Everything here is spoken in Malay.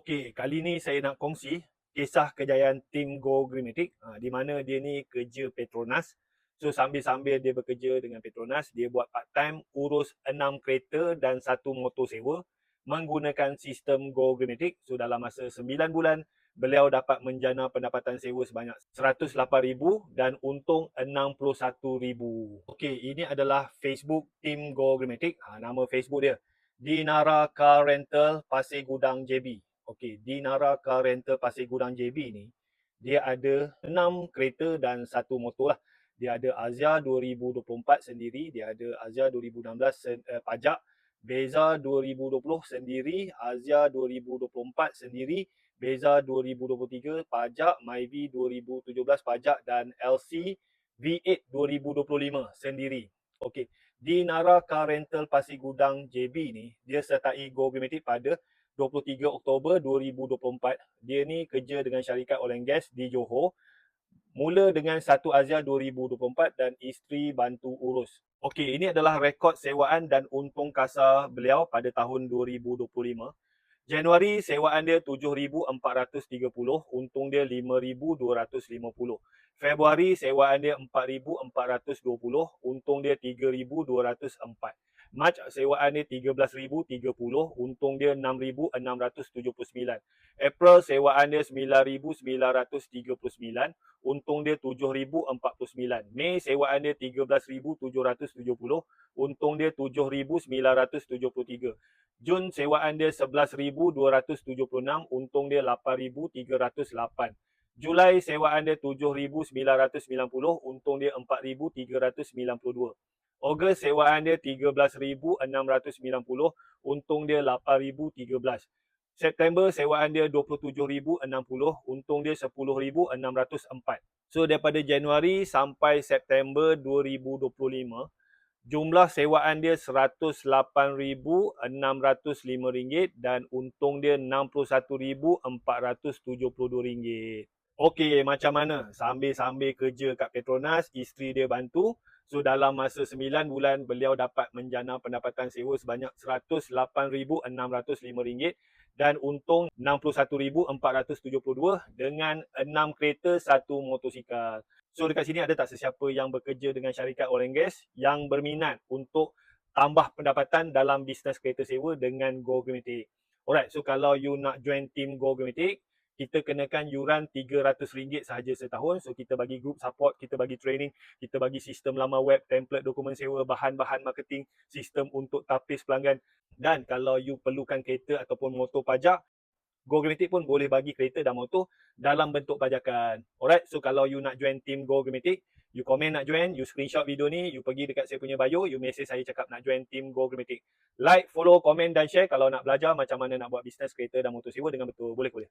Okey, kali ni saya nak kongsi kisah kejayaan tim Go Greenmatic ha, di mana dia ni kerja Petronas. So sambil-sambil dia bekerja dengan Petronas, dia buat part time urus 6 kereta dan satu motor sewa menggunakan sistem Go Greenmatic. So dalam masa 9 bulan, beliau dapat menjana pendapatan sewa sebanyak 108,000 dan untung 61,000. Okey, ini adalah Facebook tim Go Greenmatic. Ha, nama Facebook dia. Dinara Car Rental Pasir Gudang JB. Okey, Dinara Car Rental Pasir Gudang JB ni dia ada 6 kereta dan satu motor lah. Dia ada Azia 2024 sendiri, dia ada Azia 2016 sen, uh, pajak, Beza 2020 sendiri, Azia 2024 sendiri, Beza 2023 pajak, Myvi 2017 pajak dan LC V8 2025 sendiri. Okey, Dinara Car Rental Pasir Gudang JB ni dia sertai Go Greenmatic pada 23 Oktober 2024. Dia ni kerja dengan syarikat oil and gas di Johor. Mula dengan satu Azia 2024 dan isteri bantu urus. Okey, ini adalah rekod sewaan dan untung kasa beliau pada tahun 2025. Januari sewaan dia 7,430, untung dia 5,250. Februari sewaan dia 4,420, untung dia 3,204. Mac sewaan dia 13,030, untung dia 6,679. April sewaan dia 9,939, untung dia 7,049. Mei sewaan dia 13,770, untung dia 7,973. Jun sewaan dia 11,276, untung dia 8,308. Julai sewaan dia 7,990, untung dia 4,392. Ogos sewaan dia 13,690, untung dia 8,013. September sewaan dia 27,060, untung dia 10,604. So daripada Januari sampai September 2025, jumlah sewaan dia RM108,605 dan untung dia RM61,472. Okey, macam mana? Sambil-sambil kerja kat Petronas, isteri dia bantu. So dalam masa 9 bulan beliau dapat menjana pendapatan sewa sebanyak RM108,605 dan untung RM61,472 dengan 6 kereta, satu motosikal. So dekat sini ada tak sesiapa yang bekerja dengan syarikat oil and gas yang berminat untuk tambah pendapatan dalam bisnes kereta sewa dengan Go Greenmatic? Alright, so kalau you nak join team Go kita kenakan yuran RM300 sahaja setahun. So kita bagi group support, kita bagi training, kita bagi sistem lama web, template dokumen sewa, bahan-bahan marketing, sistem untuk tapis pelanggan. Dan kalau you perlukan kereta ataupun motor pajak, Go Greenmatic pun boleh bagi kereta dan motor dalam bentuk pajakan. Alright, so kalau you nak join team Go Greenmatic, you komen nak join, you screenshot video ni, you pergi dekat saya punya bio, you message saya cakap nak join team Go Greenmatic. Like, follow, komen dan share kalau nak belajar macam mana nak buat bisnes kereta dan motor sewa dengan betul. Boleh boleh.